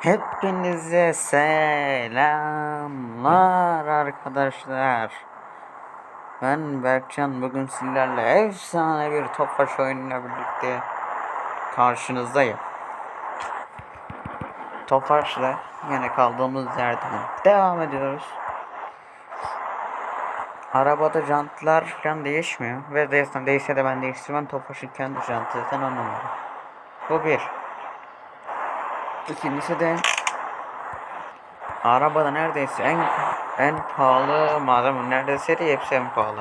Hepinize selamlar arkadaşlar. Ben Berkcan bugün sizlerle efsane bir Tofaş oyunuyla birlikte karşınızdayım. Tofaş'la yine kaldığımız yerden devam ediyoruz. Arabada jantlar falan değişmiyor ve değilse, de ben değiştirmem Tofaş'ın kendi jantı zaten numara. Bu bir. İkincisi de arabada neredeyse en en pahalı malzeme neredeyse de hepsi en pahalı.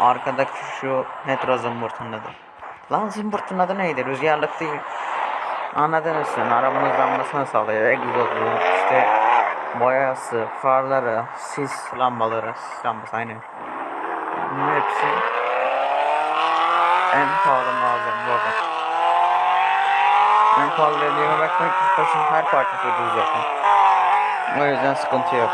Arkadaki şu metro zımbırtındadır. Lan zımbırtın adı neydi? Rüzgarlık değil. Anladınız sen. Arabanın lambasını sağlıyor. Egzozu, işte boyası, farları, sis lambaları, sis lambası aynen. Bunun hepsi en pahalı malzeme bu arada. En pahalı dediğime bakmayın ki başın her parçası ucuz zaten. O yüzden sıkıntı yok.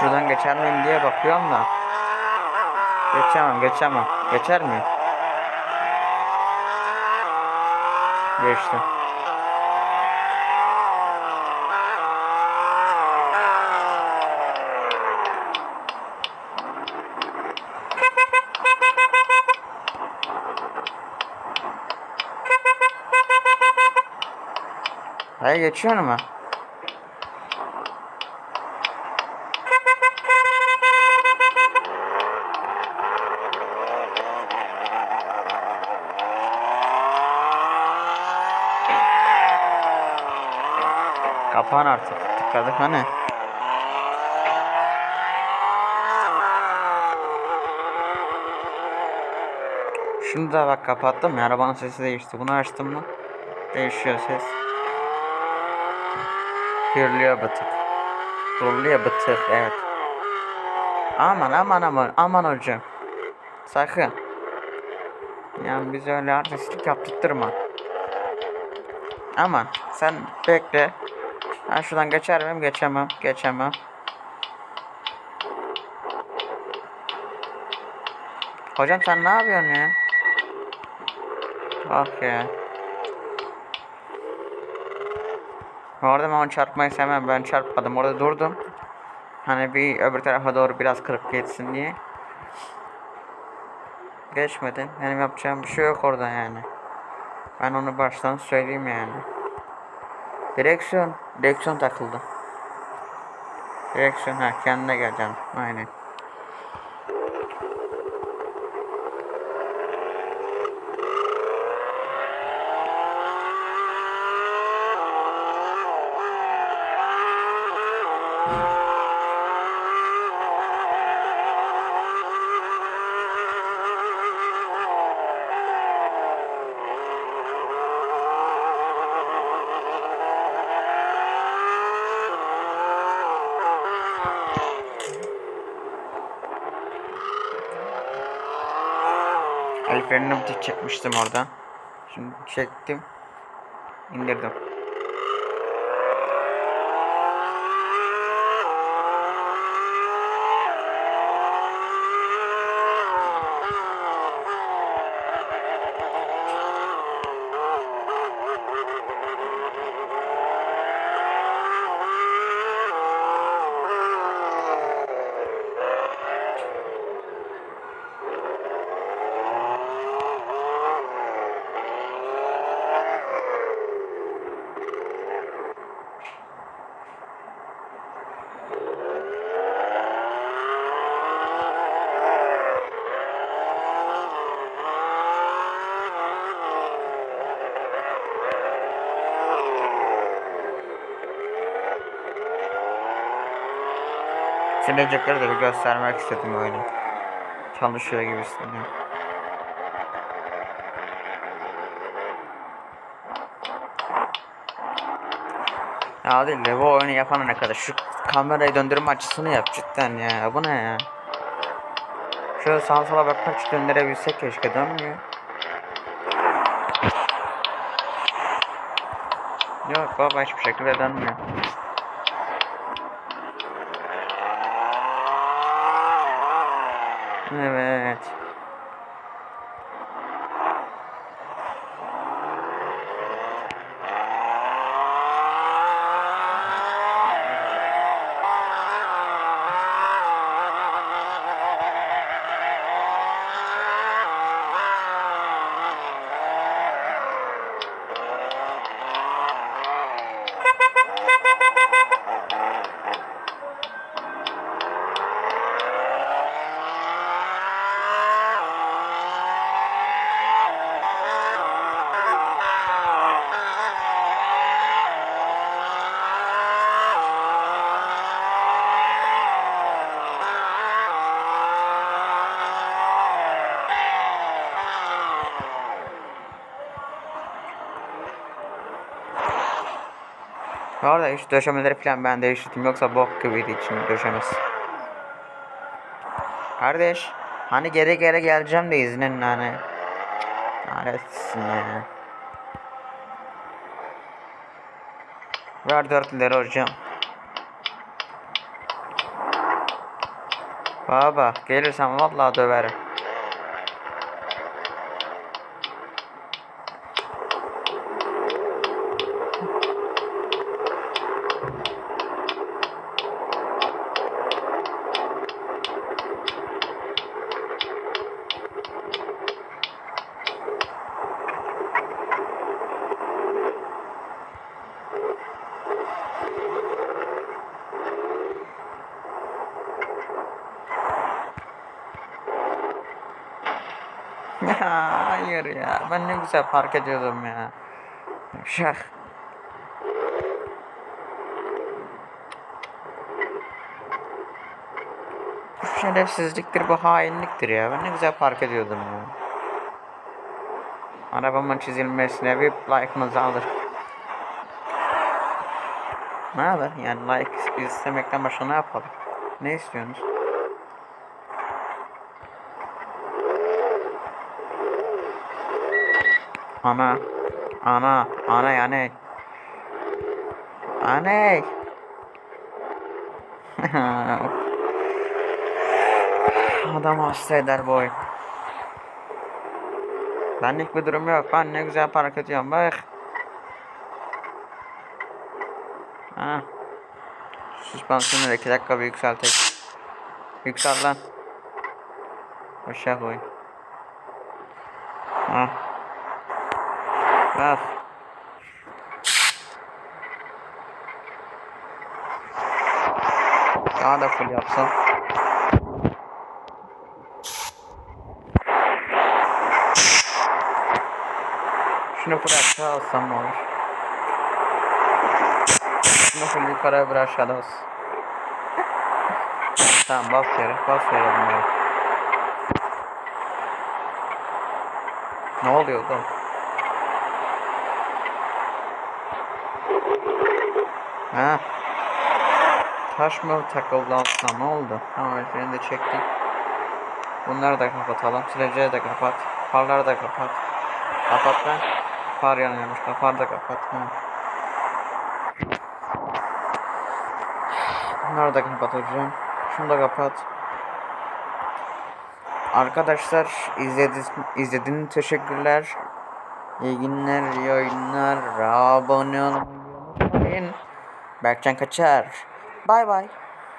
Şuradan geçer miyim diye bakıyorum da. Geçemem, geçemem. Geçer miyim? Geçtim. Hayır geçiyor mu? Kapan artık. Tıkladık hani. Şunu da bak kapattım ya arabanın sesi değişti. Bunu açtım mı? Değişiyor ses. Gürlüyor bir tık. Gürlüyor bir tık evet. Aman aman aman aman hocam. Sakın. Yani biz öyle artistlik yaptırtma. Aman sen bekle. Ben şuradan geçer miyim? Geçemem. Geçemem. Hocam sen ne yapıyorsun ya? Ah ya. Bu arada ben onu çarpmayı sevmem. Ben çarpmadım. Orada durdum. Hani bir öbür tarafa doğru biraz kırıp geçsin diye. Geçmedi. Benim yapacağım bir şey yok orada yani. Ben onu baştan söyleyeyim yani. Direksiyon. Direksiyon takıldı. Direksiyon ha kendine geleceğim. Aynen. El frenini tek çekmiştim oradan. Şimdi çektim. indirdim. Silecekleri de bir göstermek istedim böyle. Çalışıyor gibi hissediyorum. Ya değil de bu oyunu yapana ne kadar? Şu kamerayı döndürme açısını yap cidden ya. Bu ne ya? Şöyle sağa sola bakmak için döndürebilsek keşke dönmüyor. Yok baba hiçbir şekilde dönmüyor Evet Bu arada hiç döşemeleri falan ben değiştirdim yoksa bok gibiydi için döşemesi. Kardeş hani geri geri geleceğim de iznin hani. Kahretsin ya. Ver 4 lira hocam. Baba gelirsen vallahi döverim. Ya hayır ya ben ne güzel park ediyordum ya. Şah. Bu şerefsizliktir bu hainliktir ya ben ne güzel park ediyordum ya. Arabamın çizilmesine bir like'ınızı alır. Ne haber? Yani like istemekten başka ne yapalım? Ne istiyorsunuz? Ana. Ana. Ana yani. Aney. Adam hasta eder bu oyun. Benlik bir durum yok. Ben ne güzel park ediyorum bak. Ha. Süspansiyonu da 2 dakika bir yükseltek. Yüksel lan. Aşağı koy. Ha. espaço. Cada foliação. Şuna bıraksa alsam olur. Şuna bu yukarı bıraksa Tamam bas yere bas yere Não, não, oluyor oğlum? Ha? Taş mı takıldı altına ne oldu? Tamam ellerini de çektik. Bunları da kapatalım. Sileceği de kapat. Farları da kapat. Kapat lan. Far yanıyormuş. Far da kapat. Ha. Bunları da kapatacağım. Şunu da kapat. Arkadaşlar izledi, izlediğiniz teşekkürler. İyi günler, iyi oyunlar. Abone unutmayın. Berkcan Kaçar. Bay bay.